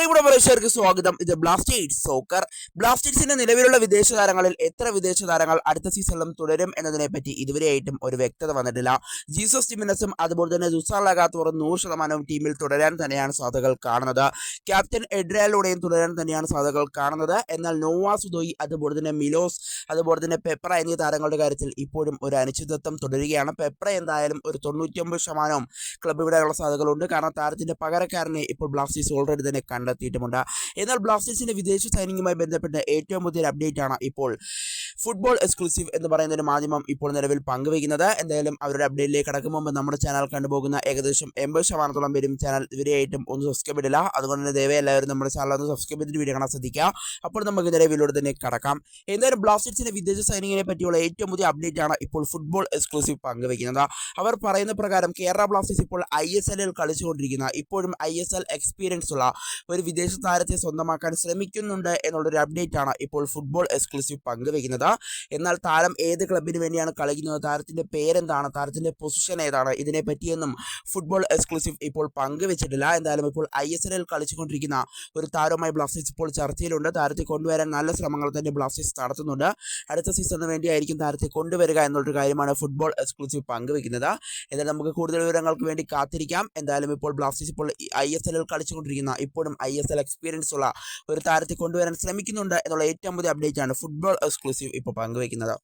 പ്രിയപ്പെട്ട പ്രേക്ഷകർക്ക് സ്വാഗതം. ഇത് ബ്ലാസ്റ്റേഴ്സ് സോക്കർ ബ്ലാസ്റ്റേഴ്സിന്റെ നിലവിലുള്ള വിദേശ താരങ്ങളിൽ എത്ര വിദേശ താരങ്ങൾ അടുത്ത സീസണിലും തുടരും എന്നതിനെ പറ്റി ഇതുവരെയായിട്ടും ഒരു വ്യക്തത വന്നിട്ടില്ല. ജീസസ് ടിമിനസും അതുപോലെ തന്നെ ജുസാൻ ലഗാത്തോറും നൂറ് ശതമാനവും ടീമിൽ തുടരാൻ തന്നെയാണ് സാധ്യതകൾ കാണുന്നത്. ക്യാപ്റ്റൻ എഡ്രയാലൂടെയും തുടരാൻ തന്നെയാണ് സാധ്യതകൾ കാണുന്നത്. എന്നാൽ നോവാ സുദോയി അതുപോലെ തന്നെ മിലോസ് അതുപോലെ തന്നെ പെപ്ര എന്നീ താരങ്ങളുടെ കാര്യത്തിൽ ഇപ്പോഴും ഒരു അനിശ്ചിതത്വം തുടരുകയാണ്. പെപ്ര എന്തായാലും ഒരു തൊണ്ണൂറ്റിയൊമ്പത് ശതമാനവും ക്ലബ്ബ് വിടാനുള്ള സാധ്യതകളുണ്ട്. കാരണം താരത്തിന്റെ പകരക്കാരനെ ഇപ്പോൾ ബ്ലാസ്റ്റേഴ്സ് ഓൾറെഡി തന്നെ കണ്ടെത്തിയിട്ടുമുണ്ട്. എന്നാൽ ബ്ലാസ്റ്റേഴ്സിന്റെ വിദേശ സൈനികമായി ബന്ധപ്പെട്ട ഏറ്റവും പുതിയൊരു അപ്ഡേറ്റ് ആണ് ഇപ്പോൾ ഫുട്ബോൾ എക്സ്ക്ലൂസീവ് എന്ന് പറയുന്ന ഒരു മാധ്യമം ഇപ്പോൾ നിലവിൽ പങ്കുവയ്ക്കുന്നത്. എന്തായാലും അവരുടെ അപ്ഡേറ്റിലേക്ക് കടക്കും മുമ്പ് നമ്മുടെ ചാനൽ കണ്ടുപോകുന്ന ഏകദേശം എൺപത് ശതമാനത്തോളം പേരും ചാനൽ ഇവരെയായിട്ടും ഒന്ന് സബ്സ്ക്രൈബ് ചെയ്തില്ല അതുകൊണ്ട് തന്നെ ദയവായി എല്ലാവരും നമ്മുടെ ചാനൽ ഒന്ന് സബ്സ്ക്രൈബ് ചെയ്തിട്ട് വീഡിയോ കാണാൻ ശ്രദ്ധിക്കുക. അപ്പോൾ നമുക്ക് നിലവിലൂടെ തന്നെ കടക്കാം. എന്തായാലും ബ്ലാസ്റ്റേഴ്സിന്റെ വിദേശ സൈനികനെ പറ്റിയുള്ള ഏറ്റവും പുതിയ അപ്ഡേറ്റ് ആണ് ഇപ്പോൾ ഫുട്ബോൾ എക്സ്ക്ലൂസീവ് പങ്കുവയ്ക്കുന്നത്. അവർ പറയുന്ന പ്രകാരം കേരള ബ്ലാസ്റ്റേഴ്സ് ഇപ്പോൾ ഐ എസ് എല്ലിൽ കളിച്ചുകൊണ്ടിരിക്കുന്ന. ഇപ്പോഴും ഐ എസ് എൽ എക്സ്പീരിയൻസ് ഉള്ള ഒരു വിദേശ താരത്തെ സ്വന്തമാക്കാൻ ശ്രമിക്കുന്നുണ്ട് എന്നുള്ളൊരു അപ്ഡേറ്റ് ആണ് ഇപ്പോൾ ഫുട്ബോൾ എക്സ്ക്ലൂസീവ് പങ്കുവെക്കുന്നത് എന്നാൽ താരം ഏത് ക്ലബിന് വേണ്ടിയാണ് കളിക്കുന്നത്? താരത്തിന്റെ പേരെന്താണ്? താരത്തിന്റെ പൊസിഷൻ ഏതാണ്? ഇതിനെ പറ്റിയൊന്നും ഫുട്ബോൾ എക്സ്ക്ലൂസീവ് ഇപ്പോൾ പങ്കുവെച്ചിട്ടില്ല. എന്തായാലും ഇപ്പോൾ ഐ എസ് എല്ലിൽ കളിച്ചുകൊണ്ടിരിക്കുന്ന ഒരു താരവുമായി ബ്ലാസ്റ്റേഴ്സ് ഇപ്പോൾ ചർച്ചയിലുണ്ട്. താരത്തെ കൊണ്ടുവരാൻ നല്ല ശ്രമങ്ങൾ തന്നെ ബ്ലാസ്റ്റേഴ്സ് നടത്തുന്നുണ്ട്. അടുത്ത സീസണിന് വേണ്ടിയായിരിക്കും താരത്തെ കൊണ്ടുവരിക എന്നുള്ളൊരു കാര്യമാണ് ഫുട്ബോൾ എക്സ്ക്ലൂസീവ് പങ്കുവെക്കുന്നത് എന്നാൽ നമുക്ക് കൂടുതൽ വിവരങ്ങൾക്ക് വേണ്ടി കാത്തിരിക്കാം. എന്തായാലും ഇപ്പോൾ ബ്ലാസ്റ്റേഴ്സ് ഇപ്പോൾ ഐ എസ് എല്ലിൽ കളിച്ചുകൊണ്ടിരിക്കുന്ന ഇപ്പോഴും ഐ എസ് എൽ എക്സ്പീരിയൻസ് ഉള്ള ഒരു താരത്തെ കൊണ്ടുവരാൻ ശ്രമിക്കുന്നുണ്ട് എന്നുള്ള ഏറ്റവും പുതിയ അപ്ഡേറ്റ് ആണ് ഫുട്ബോൾ എക്സ്ക്ലൂസീവ് ഇപ്പോൾ പങ്കുവയ്ക്കുന്നത്